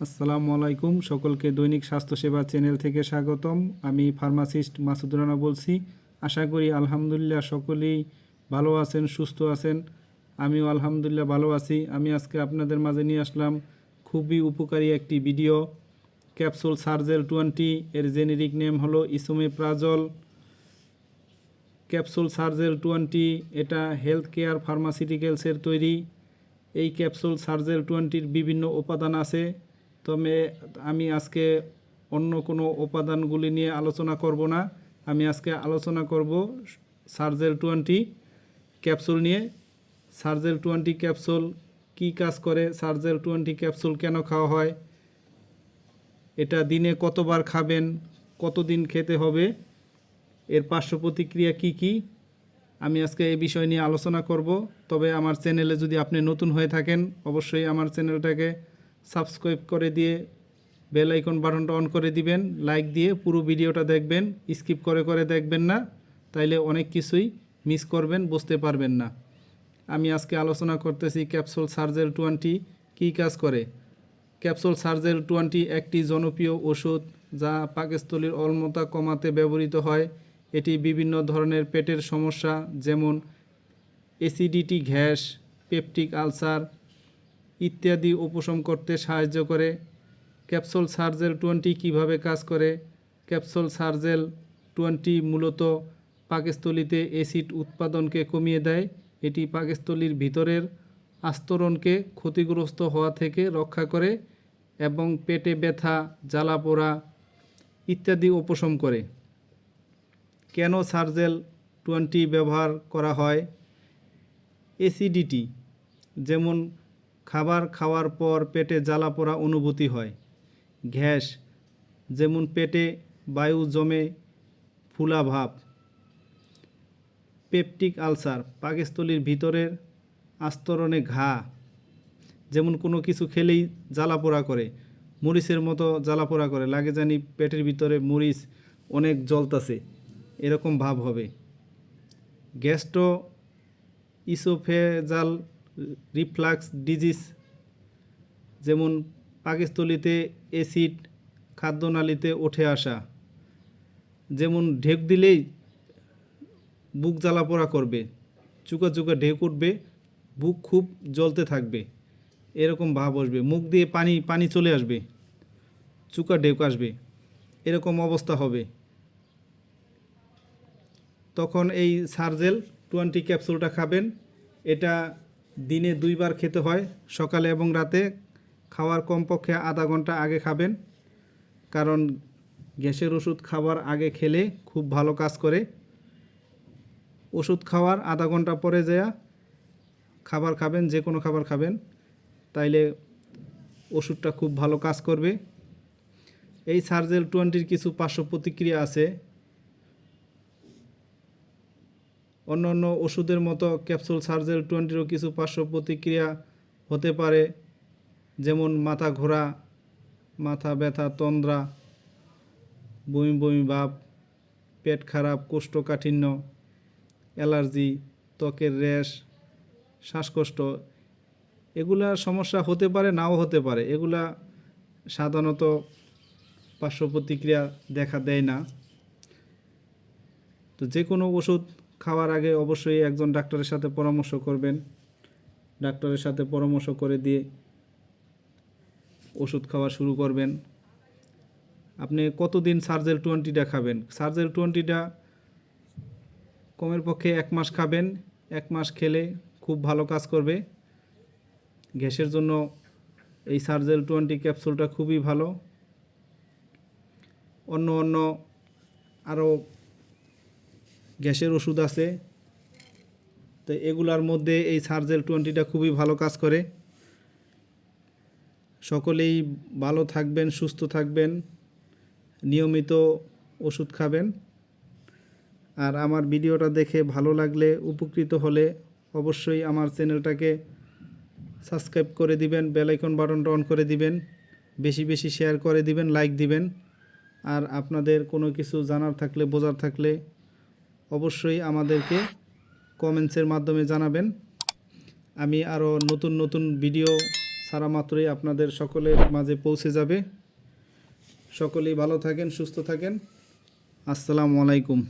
আসসালামু আলাইকুম। সকলকে দৈনিক স্বাস্থ্যসেবা চ্যানেল থেকে স্বাগতম। আমি ফার্মাসিস্ট মাসুদ রানা বলছি। আশা করি আলহামদুলিল্লাহ সকলেই ভালো আছেন, সুস্থ আছেন। আমিও আলহামদুলিল্লাহ ভালো আছি। আমি আজকে আপনাদের মাঝে নিয়ে আসলাম খুবই উপকারী একটি ভিডিও। ক্যাপসুল সার্জেল টোয়েন্টি এর জেনেরিক নেম হলো ইসোমে প্রাজল ক্যাপসুল সার্জেল টোয়েন্টি এটা হেলথ কেয়ার ফার্মাসিউটিক্যালসের তৈরি। এই ক্যাপসুল সার্জেল টোয়েন্টির বিভিন্ন উপাদান আছে। তবে আমি আজকে অন্য কোনো উপাদানগুলি নিয়ে আলোচনা করব না। আমি আজকে আলোচনা করব সার্জেল টোয়েন্টি ক্যাপসুল নিয়ে। সার্জেল টোয়েন্টি ক্যাপসুল কি কাজ করে? সার্জেল টোয়েন্টি ক্যাপসুল কেন খাওয়া হয়? এটা দিনে কতবার খাবেন? কতদিন খেতে হবে? এর পার্শ্ব প্রতিক্রিয়া কী কী? আমি আজকে এই বিষয় নিয়ে আলোচনা করব। তবে আমার চ্যানেলে যদি আপনি নতুন হয়ে থাকেন, অবশ্যই আমার চ্যানেলটাকে সাবস্ক্রাইব করে দিয়ে বেল আইকন বাটনটা অন করে দিবেন, লাইক দিয়ে পুরো ভিডিওটা দেখবেন, স্কিপ করে করে দেখবেন না, তাইলে অনেক কিছুই মিস করবেন, বুঝতে পারবেন না। আমি আজকে আলোচনা করতেছি ক্যাপসুল সার্জেল টোয়েন্টি কী কাজ করে? ক্যাপসুল সার্জেল টোয়েন্টি একটি জনপ্রিয় ওষুধ যা পাকস্থলীর অলমতা কমাতে ব্যবহৃত হয়। এটি বিভিন্ন ধরনের পেটের সমস্যা, যেমন অ্যাসিডিটি ঘ্যাস পেপটিক আলসার ইত্যাদি উপশম করতে সাহায্য করে। ক্যাপসুল সার্জেল টোয়েন্টি কীভাবে কাজ করে? ক্যাপসুল সার্জেল টোয়েন্টি মূলত পাকস্থলীতে অ্যাসিড উৎপাদনকে কমিয়ে দেয়। এটি পাকস্থলীর ভিতরের আস্তরণকে ক্ষতিগ্রস্ত হওয়া থেকে রক্ষা করে এবং পেটে ব্যথা, জ্বালা পোড়া ইত্যাদি উপশম করে। কেন সার্জেল টোয়েন্টি ব্যবহার করা হয়? এসিডিটি যেমন খাবার খাওয়ার পর পেটে জ্বালা পোড়া অনুভূতি হয়। গ্যাস যেমন পেটে বায়ু জমে ফুলা ভাব। পেপটিক আলসার, পাকস্থলীর ভিতরের আস্তরণে ঘা। যেমন কোনো কিছু খেলেই জ্বালা পোড়া করে, মরিচের মতো জ্বালা পোড়া করে। লাগে জানি পেটের ভিতরে মরিচ অনেক জ্বলতাছে, এরকম ভাব হবে। গ্যাস্ট্রো ইসোফেজাল রিফ্লাক্স ডিজিজ, যেমন পাকস্থলীতে অ্যাসিড খাদ্যনালীতে ওঠে আসা, যেমন ঢেক দিলেই বুক জ্বালা পোড়া করবে, চুকা চুকা ঢেক উঠবে, বুক খুব জ্বলতে থাকবে, এরকম ভাব আসবে, মুখ দিয়ে পানি পানি চলে আসবে, চুকা ঢেক আসবে, এরকম অবস্থা হবে। তখন এই সার্জেল টোয়েন্টি ক্যাপসুলটা খাবেন, এটা দিনে দুইবার খেতে হয়, সকালে এবং রাতে। খাওয়ার কমপক্ষে আধা ঘণ্টা আগে খাবেন, কারণ গ্যাসের ওষুধ খাবার আগে খেলে খুব ভালো কাজ করে। ওষুধ খাওয়ার আধা ঘণ্টা পরে যায়া খাবার খাবেন, যে কোনো খাবার খাবেন, তাইলে ওষুধটা খুব ভালো কাজ করবে। এই সার্জেল টোয়েন্টির কিছু পার্শ্ব প্রতিক্রিয়া আছে। অন্য অন্য ওষুধের মতো ক্যাপসুল সার্জেল টোয়েন্টিরও কিছু পার্শ্ব প্রতিক্রিয়া হতে পারে, যেমন মাথা ঘোরা, মাথা ব্যথা, তন্দ্রা, বমি বমি ভাব, পেট খারাপ, কোষ্ঠকাঠিন্য, অ্যালার্জি, ত্বকের র্যাশ, শ্বাসকষ্ট। এগুলা সমস্যা হতে পারে, নাও হতে পারে। এগুলা সাধারণত পার্শ্ব প্রতিক্রিয়া দেখা দেয় না। তো যে কোনো ওষুধ খাওয়ার আগে অবশ্যই একজন ডাক্তারের সাথে পরামর্শ করবেন। ডাক্তারের সাথে পরামর্শ করে দিয়ে ওষুধ খাওয়া শুরু করবেন। আপনি কতদিন সার্জেল টোয়েন্টিটা খাবেন? সার্জেল টোয়েন্টিটা কমের পক্ষে এক মাস খাবেন। এক মাস খেলে খুব ভালো কাজ করবে। গ্যাসের জন্য এই সার্জেল টোয়েন্টি ক্যাপসুলটা খুবই ভালো। অন্য অন্য আরও গ্যাসের ওষুধ আছে। তো এগুলার মধ্যে এই সার্জেল টোয়েন্টিটা খুবই ভালো কাজ করে। সকলেই ভালো থাকবেন, সুস্থ থাকবেন, নিয়মিত ওষুধ খাবেন। আর আমার ভিডিওটা দেখে ভালো লাগলে, উপকৃত হলে অবশ্যই আমার চ্যানেলটাকে সাবস্ক্রাইব করে দিবেন বেলাইকন বাটনটা অন করে দিবেন, বেশি বেশি শেয়ার করে দিবেন, লাইক দিবেন। আর আপনাদের কোনো কিছু জানার থাকলে, বোঝার থাকলে অবশ্যই আমাদেরকে কমেন্টসের মাধ্যমে জানাবেন। আমি আরও নতুন নতুন ভিডিও সারা মাত্রই আপনাদের সকলের মাঝে পৌঁছে যাবে। সকলেই ভালো থাকেন, সুস্থ থাকেন। আসসালামু আলাইকুম।